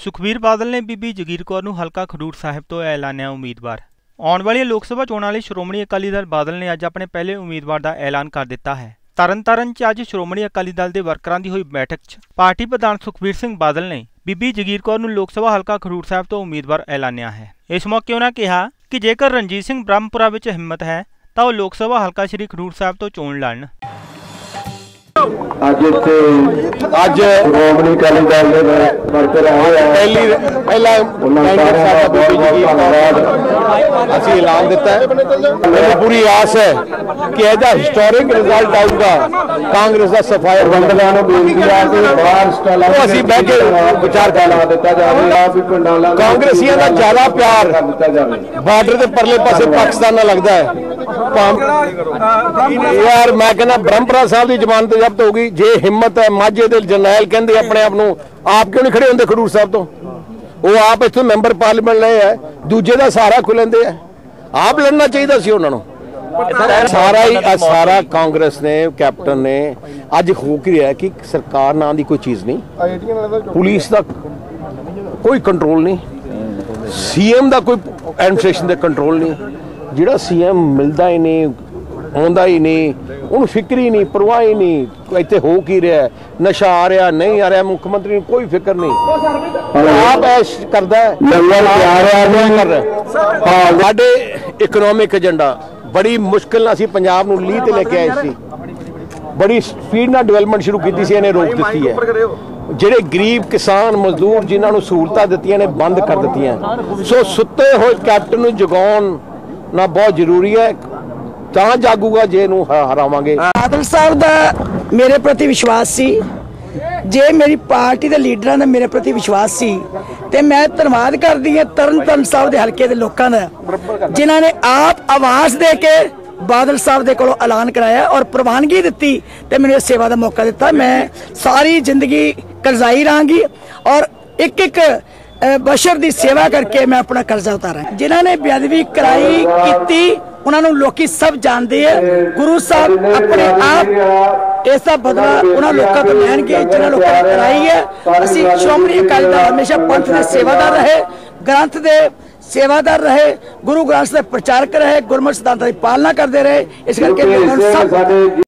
ਸੁਖਬੀਰ ਬਾਦਲ ਨੇ ਬੀਬੀ ਜਗੀਰ ਕੌਰ ਨੂੰ ਹਲਕਾ ਖਡੂਰ ਸਾਹਿਬ ਤੋਂ ਐਲਾਨਿਆ ਉਮੀਦਵਾਰ। ਆਉਣ ਵਾਲੀਆਂ ਲੋਕ ਸਭਾ ਚੋਣਾਂ ਲਈ ਸ਼੍ਰੋਮਣੀ ਅਕਾਲੀ ਦਲ ਬਾਦਲ ਨੇ ਅੱਜ ਆਪਣੇ ਪਹਿਲੇ ਉਮੀਦਵਾਰ ਦਾ ਐਲਾਨ ਕਰ ਦਿੱਤਾ ਹੈ। ਤਰਨਤਾਰਨ 'ਚ ਅੱਜ ਸ਼੍ਰੋਮਣੀ ਅਕਾਲੀ ਦਲ ਦੇ ਵਰਕਰਾਂ ਦੀ ਹੋਈ ਬੈਠਕ 'ਚ ਪਾਰਟੀ ਪ੍ਰਧਾਨ ਸੁਖਬੀਰ ਸਿੰਘ ਬਾਦਲ ਨੇ ਬੀਬੀ ਜਗੀਰ ਕੌਰ ਨੂੰ ਲੋਕ ਸਭਾ ਹਲਕਾ ਖਡੂਰ ਸਾਹਿਬ ਤੋਂ ਉਮੀਦਵਾਰ ਐਲਾਨਿਆ ਹੈ। ਇਸ ਮੌਕੇ ਉਹਨਾਂ ਕਿਹਾ ਕਿ ਜੇਕਰ ਰਣਜੀਤ ਸਿੰਘ ਬ੍ਰਹਮਪੁਰਾ ਵਿੱਚ ਹਿੰਮਤ ਹੈ, ਤਾਂ ਉਹ ਲੋਕ ਸਭਾ ਹਲਕਾ ਸ਼੍ਰੀ ਖਡੂਰ ਸਾਹਿਬ ਤੋਂ ਚੋਣ ਲੜਨ। ਅੱਜ ਇੱਥੇ ਅੱਜ ਸ਼੍ਰੋਮਣੀ ਅਕਾਲੀ ਦਲ ਦੇ ਵਰਕਰ ਆਏ ਆ। ਪਹਿਲੀ ਪਹਿਲਾ ਉਹਨਾਂ ਸਾਰਿਆਂ ਦਾ ਸਾਹਿਬ ਬਹੁਤ ਬੀਬੀ ਬਹੁਤ ਧੰਨਵਾਦ। ਅਸੀਂ ਐਲਾਨ ਦਿੱਤਾ ਹੈ। ਮੈਨੂੰ ਪੂਰੀ ਆਸ ਹੈ ਕਿ ਇਹਦਾ ਹਿਸਟੋਰਿਕ ਰਿਜ਼ਲਟ ਆਊਗਾ। ਕਾਂਗਰਸ ਦਾ ਸਫਾਇਆ ਪ੍ਰਬੰਧਕਾਂ ਨੂੰ ਬੇਨਤੀ ਆ ਕਿ ਬਾਹਰ ਸਟਾਲਾਂ ਉਹ ਅਸੀਂ ਬਹਿ ਕੇ ਵਿਚਾਰ ਕਰ ਲਾ ਦਿੱਤਾ ਜਾਵੇ ਆਪ ਹੀ ਪੰਡਾਲਾਂ ਨੂੰ ਕਾਂਗਰਸੀਆਂ ਦਾ ਜ਼ਿਆਦਾ ਪਿਆਰ ਕਰ ਦਿੱਤਾ ਜਾਵੇ। ਬਾਰਡਰ ਦੇ ਪਰਲੇ ਪਾਸੇ ਪਾਕਿਸਤਾਨ ਨਾਲ ਲੱਗਦਾ ਹੈ। ਯਾਰ ਮੈਂ ਕਹਿੰਦਾ ਬ੍ਰਹਮਪੁਰਾ ਸਾਹਿਬ ਦੀ ਜ਼ਮਾਨਤ ਜ਼ਬਤ ਹੋ ਗਈ। ਜੇ ਹਿੰਮਤ ਹੈ ਮਾਝੇ ਦੇ ਜਰਨੈਲ ਕਹਿੰਦੇ ਆਪਣੇ ਆਪ ਨੂੰ ਆਪ ਕਿਉਂ ਨਹੀਂ ਖੜੇ ਹੁੰਦੇ ਖਡੂਰ ਸਾਹਿਬ ਤੋਂ? ਉਹ ਆਪ ਇੱਥੋਂ ਮੈਂਬਰ ਪਾਰਲੀਮੈਂਟ ਲਏ ਹੈ ਦੂਜੇ ਦਾ ਸਹਾਰਾ ਖੁੱਲੈਂਦੇ ਆ ਆਪ ਲੜਨਾ ਚਾਹੀਦਾ ਸੀ ਉਹਨਾਂ ਨੂੰ। ਸਾਰਾ ਹੀ ਸਾਰਾ ਕਾਂਗਰਸ ਨੇ ਕੈਪਟਨ ਨੇ ਅੱਜ ਹੋ ਕੀ ਰਿਹਾ ਕਿ ਸਰਕਾਰ ਨਾਂ ਦੀ ਕੋਈ ਚੀਜ਼ ਨਹੀਂ। ਪੁਲਿਸ ਦਾ ਕੋਈ ਕੰਟਰੋਲ ਨਹੀਂ। ਸੀਐਮ ਦਾ ਕੋਈ ਐਡਮਿਨਿਸਟ੍ਰੇਸ਼ਨ ਦਾ ਕੰਟਰੋਲ ਨਹੀਂ। ਜਿਹੜਾ ਸੀਐਮ ਮਿਲਦਾ ਹੀ ਨਹੀਂ ਆਉਂਦਾ ਹੀ ਨਹੀਂ ਉਹਨੂੰ ਫਿਕਰ ਹੀ ਨਹੀਂ ਪਰਵਾਹ ਹੀ ਨਹੀਂ ਇੱਥੇ ਹੋ ਕੀ ਰਿਹਾ ਨਸ਼ਾ ਆ ਰਿਹਾ ਨਹੀਂ ਆ ਰਿਹਾ ਮੁੱਖ ਮੰਤਰੀ ਨੂੰ ਕੋਈ ਫਿਕਰ ਨਹੀਂ। ਆਪ ਐਸ਼ ਕਰਦਾ ਹੈ। ਲੰਗਰ ਤਿਆਰ ਹੈ ਜੀ। ਕਰ ਰਿਹਾ ਹਾਂ ਸਾਡੇ ਇਕਨੋਮਿਕ ਏਜੰਡਾ ਬੜੀ ਮੁਸ਼ਕਿਲ ਨਾਲ ਅਸੀਂ ਪੰਜਾਬ ਨੂੰ ਲੀਹ ਤੇ ਲੈ ਕੇ ਆਏ ਸੀ। ਬੜੀ ਸਪੀਡ ਨਾਲ ਡਿਵੈਲਪਮੈਂਟ ਸ਼ੁਰੂ ਕੀਤੀ ਸੀ, ਇਹਨੇ ਰੋਕ ਦਿੱਤੀ ਹੈ। ਜਿਹੜੇ ਗਰੀਬ ਕਿਸਾਨ, ਮਜ਼ਦੂਰ ਜਿਨ੍ਹਾਂ ਨੂੰ ਸਹੂਲਤਾਂ ਦਿੱਤੀਆਂ ਨੇ, ਬੰਦ ਕਰ ਦਿੱਤੀਆਂ। ਸੋ ਸੁੱਤੇ ਹੋਏ ਕੈਪਟਨ ਨੂੰ ਜਗਾਉਣ ਨਾ ਬਹੁਤ ਜ਼ਰੂਰੀ ਹੈ। ਤਾਂ ਜਾਗੂਗਾ ਜੇ ਇਹਨੂੰ ਹਰਾਵਾਂਗੇ। ਬਾਦਲ ਸਾਹਿਬ ਦਾ ਮੇਰੇ ਪ੍ਰਤੀ ਵਿਸ਼ਵਾਸ ਸੀ। ਜੇ ਮੇਰੀ ਪਾਰਟੀ ਦੇ ਲੀਡਰਾਂ ਦਾ ਮੇਰੇ ਪ੍ਰਤੀ ਵਿਸ਼ਵਾਸ ਸੀ ਤੇ ਮੈਂ ਧੰਨਵਾਦ ਕਰਦੀ ਹਾਂ ਤਰਨਤਾਰਨ ਸਾਹਿਬ ਦੇ ਹਲਕੇ ਦੇ ਲੋਕਾਂ ਦਾ, ਜਿਨ੍ਹਾਂ ਨੇ ਆਪ ਆਵਾਜ਼ ਦੇ ਕੇ ਬਾਦਲ ਸਾਹਿਬ ਦੇ ਕੋਲੋਂ ਐਲਾਨ ਕਰਾਇਆ ਔਰ ਪ੍ਰਵਾਨਗੀ ਦਿੱਤੀ ਤੇ ਮੈਨੂੰ ਇਸ ਸੇਵਾ ਦਾ ਮੌਕਾ ਦਿੱਤਾ। ਮੈਂ ਸਾਰੀ ਜ਼ਿੰਦਗੀ ਕਰਜ਼ਾਈ ਰਹਾਂਗੀ ਔਰ ਇੱਕ ਇੱਕ ਬਸ਼ਰ ਦੀ ਸੇਵਾ ਕਰਕੇ ਮੈਂ ਆਪਣਾ ਕਰਜ਼ਾ ਉਤਾਰਾਂ। ਜਿਨ੍ਹਾਂ ਨੇ ਬੇਅਦਬੀ ਕਰਾਈ ਕੀਤੀ ਉਹਨਾਂ ਨੂੰ ਲੋਕੀ ਸਭ ਜਾਣਦੇ ਆ। ਗੁਰੂ ਸਾਹਿਬ ਆਪਣੇ ਆਪ ਇਸ ਦਾ ਬਦਲਾ ਉਹਨਾਂ ਲੋਕਾਂ ਤੋਂ ਲੈਣਗੇ, ਜਿਨ੍ਹਾਂ ਲੋਕਾਂ ਨੇ ਕਰਾਈ ਹੈ। ਅਸੀਂ ਸ਼੍ਰੋਮਣੀ ਅਕਾਲੀ ਦਲ ਹਮੇਸ਼ਾ ਪੰਥ ਦੇ ਸੇਵਾਦਾਰ ਰਹੇ, ਗ੍ਰੰਥ ਦੇ ਸੇਵਾਦਾਰ ਰਹੇ, ਗੁਰੂ ਗ੍ਰੰਥ ਦੇ ਪ੍ਰਚਾਰਕ ਰਹੇ, ਗੁਰਮਤਿ ਸਿਧਾਂਤਾਂ ਦੀ ਪਾਲਣਾ ਕਰਦੇ ਰਹੇ। ਇਸ ਕਰਕੇ ਸਭ